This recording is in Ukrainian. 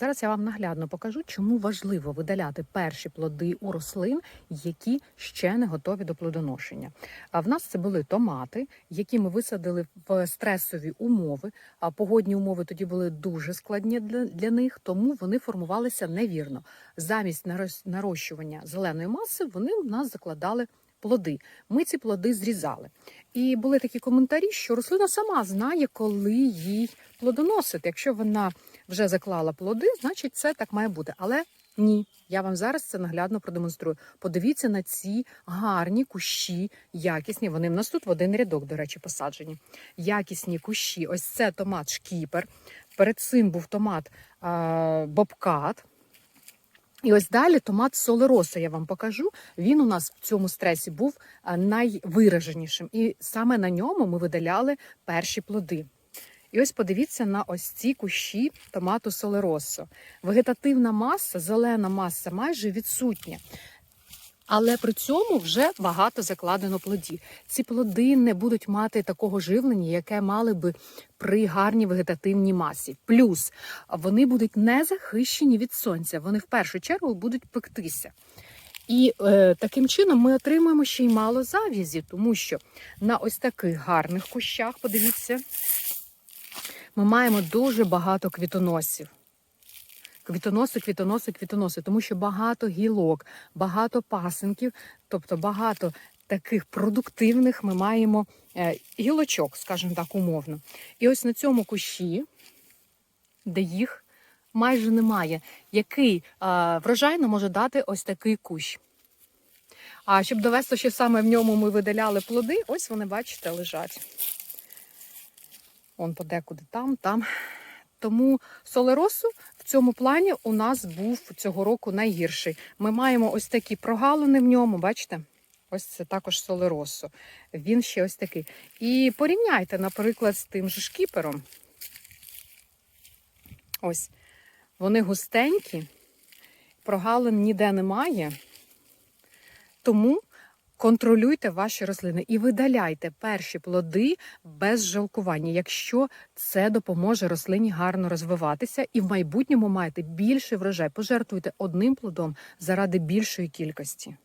Зараз я вам наглядно покажу, чому важливо видаляти перші плоди у рослин, які ще не готові до плодоношення. А в нас це були томати, які ми висадили в стресові умови. А погодні умови тоді були дуже складні для, для них, тому вони формувалися невірно. Замість нарощування зеленої маси вони в нас закладали. Плоди. Ми ці плоди зрізали. І були такі коментарі, що рослина сама знає, коли їй плодоносити. Якщо вона вже заклала плоди, значить це так має бути. Але ні, я вам зараз це наглядно продемонструю. Подивіться на ці гарні кущі, якісні. Вони в нас тут в один рядок, до речі, посаджені. Якісні кущі. Ось це томат шкіпер. Перед цим був томат а, бобкат. І ось далі томат солероса я вам покажу. Він у нас в цьому стресі був найвираженішим. І саме на ньому ми видаляли перші плоди. І ось подивіться на ось ці кущі томату солеросо. Вегетативна маса, зелена маса майже відсутня. Але при цьому вже багато закладено плодів. Ці плоди не будуть мати такого живлення, яке мали би при гарній вегетативній масі. Плюс вони будуть не захищені від сонця. Вони в першу чергу будуть пектися. І е, таким чином ми отримаємо ще й мало зав'язі, тому що на ось таких гарних кущах, подивіться, ми маємо дуже багато квітоносів. Квітоноси, квітоноси, квітоноси, тому що багато гілок, багато пасинків, тобто багато таких продуктивних ми маємо е, гілочок, скажімо так, умовно. І ось на цьому кущі, де їх майже немає, який врожайно може дати ось такий кущ. А щоб довести, що саме в ньому ми видаляли плоди, ось вони, бачите, лежать. Он подекуди там, там. Тому солеросу в цьому плані у нас був цього року найгірший. Ми маємо ось такі прогалини в ньому, бачите? Ось це також солеросу. Він ще ось такий. І порівняйте, наприклад, з тим же шкіпером. Ось. Вони густенькі, прогалин ніде немає. Тому контролюйте ваші рослини і видаляйте перші плоди без жалкування, якщо це допоможе рослині гарно розвиватися і в майбутньому маєте більший врожай. Пожертвуйте одним плодом заради більшої кількості.